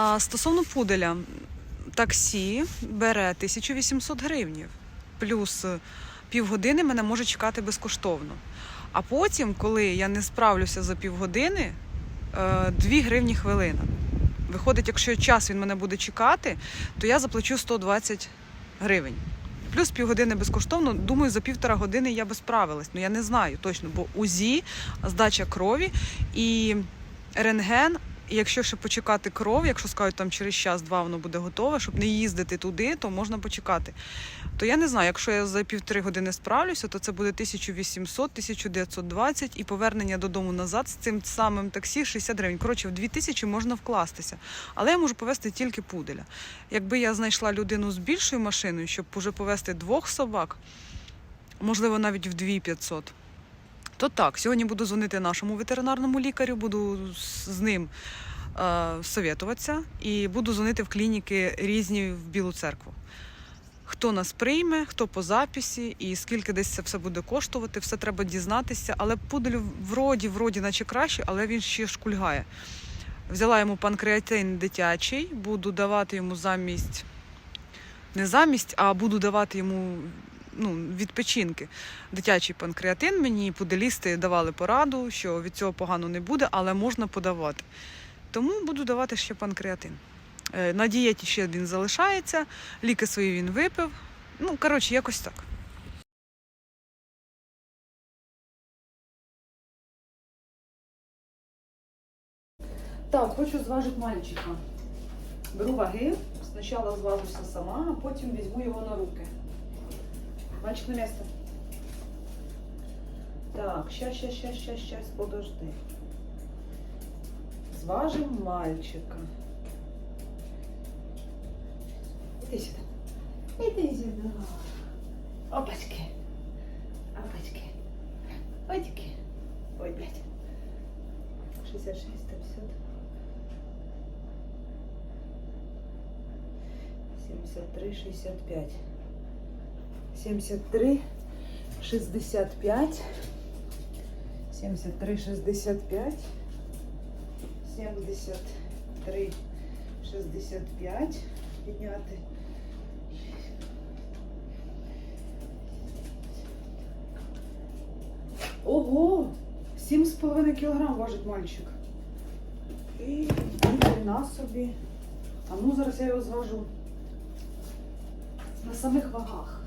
А стосовно пуделя, таксі бере 1800 гривнів. Плюс е, півгодини мене може чекати безкоштовно. А потім, коли я не справлюся за півгодини, 2 гривні хвилина. Виходить, якщо час він мене буде чекати, то я заплачу 120 гривень. Плюс півгодини безкоштовно. Думаю, за півтора години я би справилась. Ну я не знаю точно, бо УЗІ, здача крові і рентген. І якщо ще почекати кров, якщо скажуть там через час-два воно буде готове, щоб не їздити туди, то можна почекати. То я не знаю, якщо я за півтори години справлюся, то це буде 1800, 1920 і повернення додому назад з цим самим таксі 60 гривень. Коротше, в 2000 можна вкластися. Але я можу повезти тільки пуделя. Якби я знайшла людину з більшою машиною, щоб уже повезти двох собак, можливо, навіть в 2500, то так, сьогодні буду дзвонити нашому ветеринарному лікарю, буду з ним е, совєтуватися і буду дзвонити в клініки різні в Білу церкву. Хто нас прийме, хто по записі і скільки десь це все буде коштувати, все треба дізнатися. Але пудель вроді, вроді, наче краще, але він ще шкульгає. Взяла йому панкреатин дитячий, буду давати йому замість, не замість, а буду давати йому ну, від печінки. Дитячий панкреатин. Мені пуделісти давали пораду, що від цього погано не буде, але можна подавати. Тому буду давати ще панкреатин. Е, На дієті ще він залишається, ліки свої він випив. Ну, коротше, якось так. Так, хочу зважити мальчика. Беру ваги, спочатку зважуся сама, а потім візьму його на руки. Мальчик на місце. Так, щас, щас, щас, щас, щас, подожди. Зважим мальчика. Іди сюди. Іди сюди. Опачки. Опачки. Опачки. Ой, блядь. 66, 150. 73, 65. 73, 65. 73, 65. 73, 65. Підняти. Ого! 7,5 кілограм важить мальчик. І на собі. А ну зараз я його зважу на самих вагах.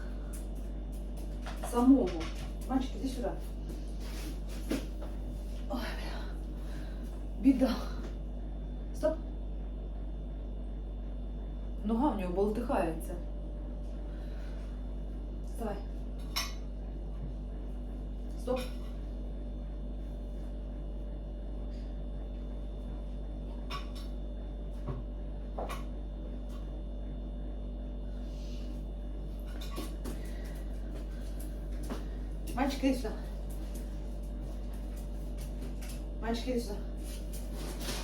Самого. Мальчик, иди сюда. Ой, бля. Беда. Стоп. Нога в нього болтихається. Вставай. Стоп. Мальчик, иди. Мальчик, иди.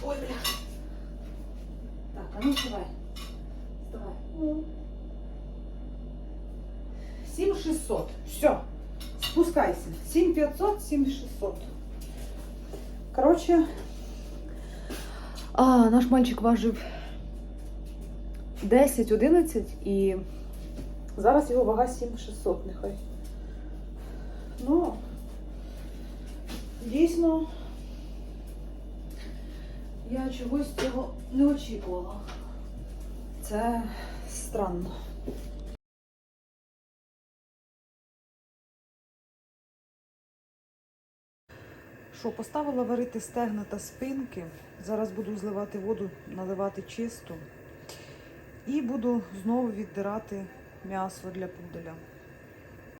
Ой, бля. Так, а ну вставай. Вставай. 7600. Все. Спускайся. 7500, 7600. Короче, а, наш мальчик важив 10-11 і зараз його вага 7600 нехай. Ну, дійсно, я чогось цього не очікувала. Це странно. Що, поставила варити стегна та спинки. Зараз буду зливати воду, наливати чисту. І буду знову віддирати м'ясо для пуделя.